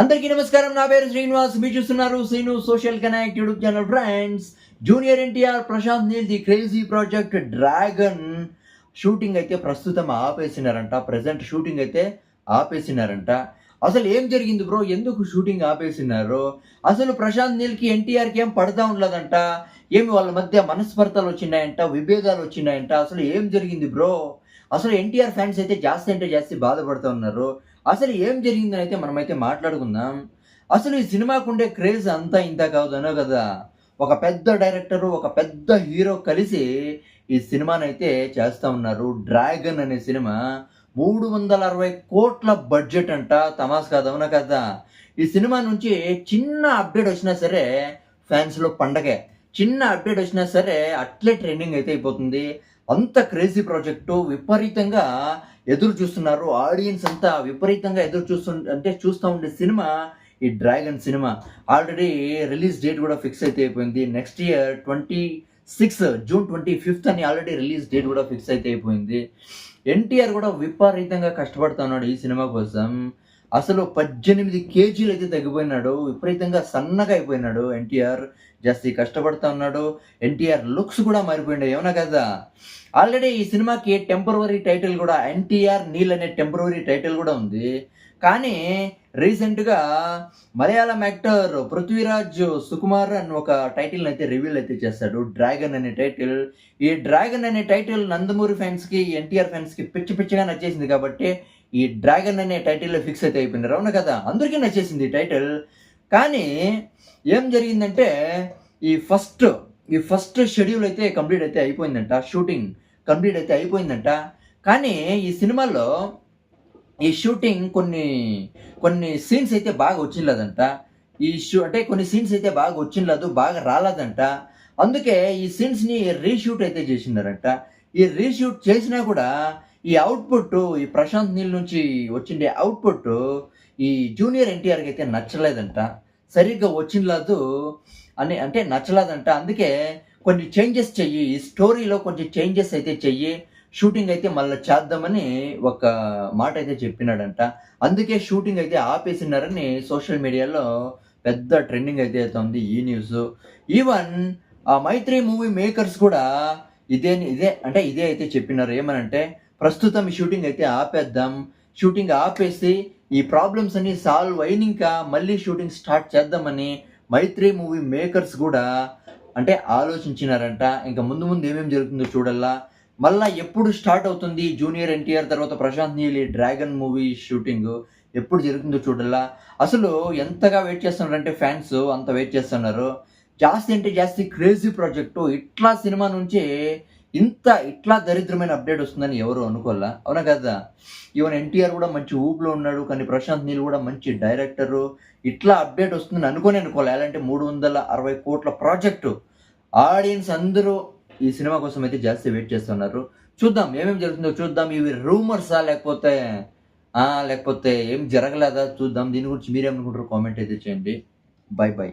అందరికీ నమస్కారం. నా పేరు శ్రీనివాస్. మీరు చూస్తున్నారు Srinu social connect YouTube channel friends. Junior NTR Prashanth Neel the crazy project Dragon shooting అయితే ప్రస్తుతం ఆపేసినారంట. ప్రజెంట్ షూటింగ్ అయితే ఆపేసినారంట. అసలు ఏం జరిగింది బ్రో? ఎందుకు షూటింగ్ ఆపేసినారు? అసలు ప్రశాంత్ నీల్కి ఎన్టీఆర్కి ఏం పడతా ఉండదంట? ఏమి వాళ్ళ మధ్య మనస్పర్ధలు వచ్చినాయంట? విభేదాలు వచ్చినాయంట? అసలు ఏం జరిగింది బ్రో? అసలు ఎన్టీఆర్ ఫ్యాన్స్ అయితే జాస్తి అంటే జాస్తి బాధపడుతూ ఉన్నారు. అసలు ఏం జరిగిందని అయితే మనమైతే మాట్లాడుకుందాం. అసలు ఈ సినిమాకు ఉండే క్రేజ్ అంతా ఇంత కాదనో కదా. ఒక పెద్ద డైరెక్టరు ఒక పెద్ద హీరో కలిసి ఈ సినిమానైతే అయితే చేస్తూ ఉన్నారు. డ్రాగన్ అనే సినిమా. మూడు వందల అరవై కోట్ల బడ్జెట్ అంట. తమాస్ కాదవునా కదా? ఈ సినిమా నుంచి చిన్న అప్డేట్ వచ్చినా సరే ఫ్యాన్స్లో పండగే. చిన్న అప్డేట్ వచ్చినా సరే అట్లే ట్రెండింగ్ అయితే అయిపోతుంది. అంత క్రేజీ ప్రాజెక్టు విపరీతంగా ఎదురు చూస్తున్నారు. ఆడియన్స్ అంతా విపరీతంగా ఎదురు చూస్తు అంటే చూస్తూ ఉండే సినిమా ఈ dragon cinema. Already release date కూడా ఫిక్స్ అయితే అయిపోయింది. Next year twenty six June twenty fifth అని ఆల్రెడీ రిలీజ్ డేట్ కూడా ఫిక్స్ అయితే అయిపోయింది. ఎన్టీఆర్ కూడా విపరీతంగా కష్టపడుతున్నాడు ఈ సినిమా కోసం. అసలు పద్దెనిమిది కేజీలు అయితే తగ్గిపోయినాడు విపరీతంగా సన్నగా అయిపోయినాడు ఎన్టీఆర్. జాస్తి కష్టపడుతూ ఉన్నాడు ఎన్టీఆర్ లుక్స్ కూడా మారిపోయినాయి ఏమన్నా కదా? ఆల్రెడీ ఈ సినిమాకి టెంపరవరీ టైటిల్ కూడా ఎన్టీఆర్ నీల్ అనే టెంపరవరీ టైటిల్ కూడా ఉంది. కానీ రీసెంట్గా మలయాళం యాక్టర్ పృథ్వీరాజ్ సుకుమార్ అని ఒక టైటిల్ అయితే రివీల్ అయితే చేస్తాడు డ్రాగన్ అనే టైటిల్. ఈ డ్రాగన్ అనే టైటిల్ నందమూరి ఫ్యాన్స్కి ఎన్టీఆర్ ఫ్యాన్స్కి పిచ్చి పిచ్చిగా నచ్చేసింది కాబట్టి ఈ డ్రాగన్ అనే టైటిల్లో ఫిక్స్ అయితే అయిపోయినారు. అవును కదా? అందరికీ నచ్చేసింది ఈ టైటిల్. కానీ ఏం జరిగిందంటే ఈ ఫస్ట్ ఈ ఫస్ట్ షెడ్యూల్ అయితే కంప్లీట్ అయితే అయిపోయిందంట. షూటింగ్ కంప్లీట్ అయితే అయిపోయిందంట. కానీ ఈ సినిమాలో ఈ షూటింగ్ కొన్ని కొన్ని సీన్స్ అయితే బాగా వచ్చిండదంట. ఈ షూ అంటే కొన్ని సీన్స్ అయితే బాగా వచ్చిండదు బాగా రాలేదంట. అందుకే ఈ సీన్స్ని రీషూట్ అయితే చేసిండారంట. ఈ రీషూట్ చేసినా కూడా ఈ అవుట్పుట్ ఈ ప్రశాంత్ నీల్ నుంచి వచ్చిండే అవుట్పుట్ ఈ జూనియర్ ఎన్టీఆర్కి అయితే నచ్చలేదంట. సరిగ్గా వచ్చిండలేదు అని అంటే నచ్చలేదంట. అందుకే కొన్ని చేంజెస్ చెయ్యి ఈ స్టోరీలో కొంచెం చేంజెస్ అయితే చెయ్యి షూటింగ్ అయితే మళ్ళీ చేద్దామని ఒక మాట అయితే చెప్పినాడంట. అందుకే షూటింగ్ అయితే ఆపేసినారని సోషల్ మీడియాలో పెద్ద ట్రెండింగ్ అయితే అవుతుంది ఈ న్యూస్ ఈవెన్ ఆ మైత్రి మూవీ మేకర్స్ కూడా ఇదే ఇదే అంటే ఇదే అయితే చెప్పినారు. ఏమనంటే ప్రస్తుతం ఈ షూటింగ్ అయితే ఆపేద్దాం. షూటింగ్ ఆపేసి ఈ ప్రాబ్లమ్స్ అన్ని సాల్వ్ అయినాక మళ్ళీ షూటింగ్ స్టార్ట్ చేద్దామని మైత్రి మూవీ మేకర్స్ కూడా అంటే ఆలోచించినారంట. ఇంకా ముందు ముందు ఏమేమి జరుగుతుందో చూడల్లా. మళ్ళా ఎప్పుడు స్టార్ట్ అవుతుంది జూనియర్ ఎన్టీఆర్ తర్వాత ప్రశాంత్ నీలి డ్రాగన్ మూవీ షూటింగ్ ఎప్పుడు జరుగుతుందో చూడల్లా. అసలు ఎంతగా వెయిట్ చేస్తున్నారంటే ఫ్యాన్స్ అంత వెయిట్ చేస్తున్నారు. జాస్తి అంటే జాస్తి క్రేజీ ప్రాజెక్టు ఇట్లా సినిమా నుంచి ఇంత ఇట్లా దరిద్రమైన అప్డేట్ వస్తుందని ఎవరు అనుకోవాలా? అవునా కదా? ఈవెన్ ఎన్టీఆర్ కూడా మంచి ఊపులో ఉన్నాడు కానీ ప్రశాంత్ నీల్ కూడా మంచి డైరెక్టరు. ఇట్లా అప్డేట్ వస్తుందని అనుకోని అనుకోవాలి? అలాంటి మూడు వందల అరవై కోట్ల ప్రాజెక్టు. ఆడియన్స్ అందరూ ఈ సినిమా కోసం అయితే జాస్తి వెయిట్ చేస్తున్నారు. చూద్దాం ఏమేమి జరుగుతుందో చూద్దాం. ఇవి రూమర్సా లేకపోతే ఆ, లేకపోతే ఏం జరగలేదా? చూద్దాం. దీని గురించి మీరేమనుకుంటారు కామెంట్ అయితే చేయండి. Bye bye